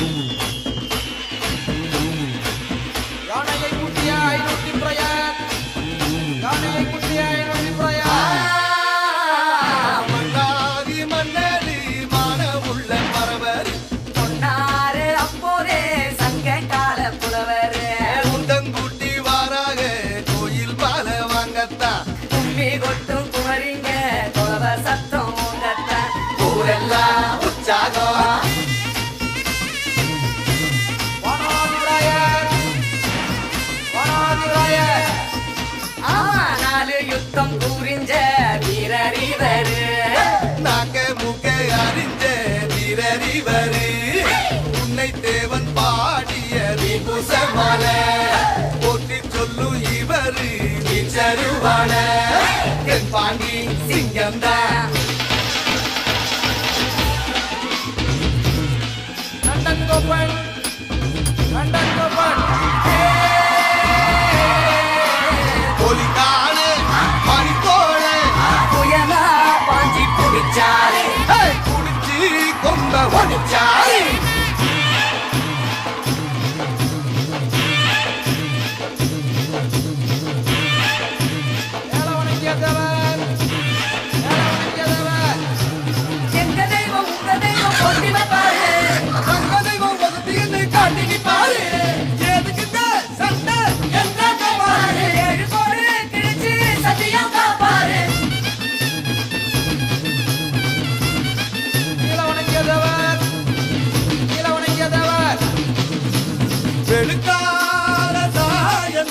room. வீரரு நாங்க முக அறிஞ்ச வீரரிவரு உன்னை தேவன் பாடிய விபூசமான போட்டி சொல்லும் இவரு நிச்சருவான. Pandi சிங்கம்தான் Thank you. the time.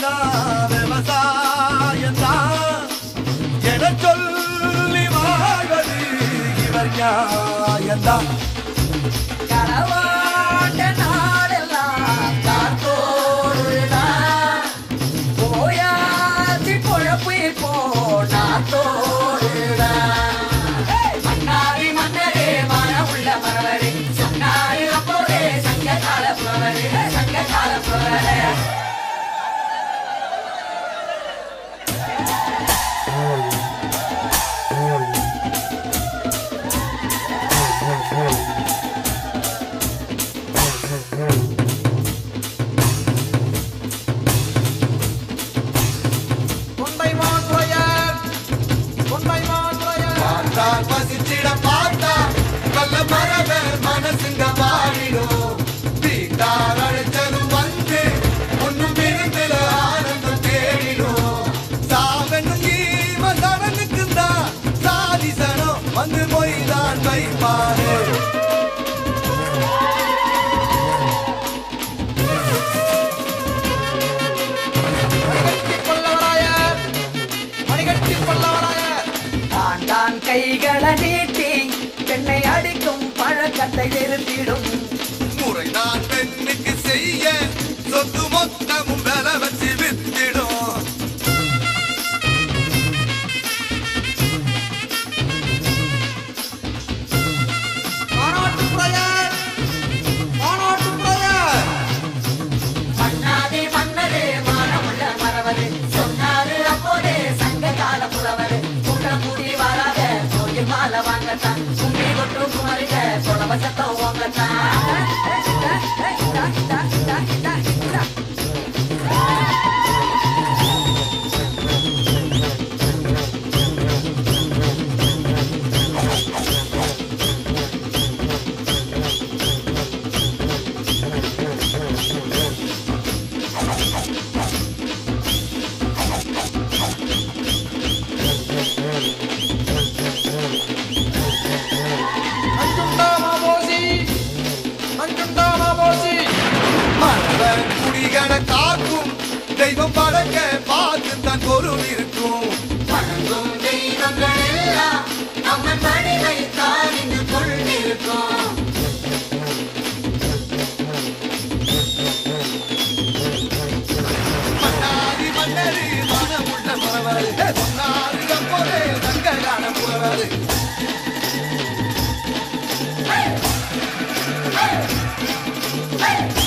சாயந்தா விவசாயந்தா என சொல்லி வாழ்வது இவர் நியாயந்தா களவாண்ட நாடெல்லாம் காத்தோடுதான் போயாச்சு குழப்பு போனாத்தோடுதான் வந்து போய் தான் வைப்பாரு மணிகட்டி பல்லவராயர் தான் தான் கைகளை கட்டை நிறுத்திடும் What's up, woman? தெய்வம் படைக்க பார்த்து தான் பொருள் இருக்கும். வணங்கும் Hey!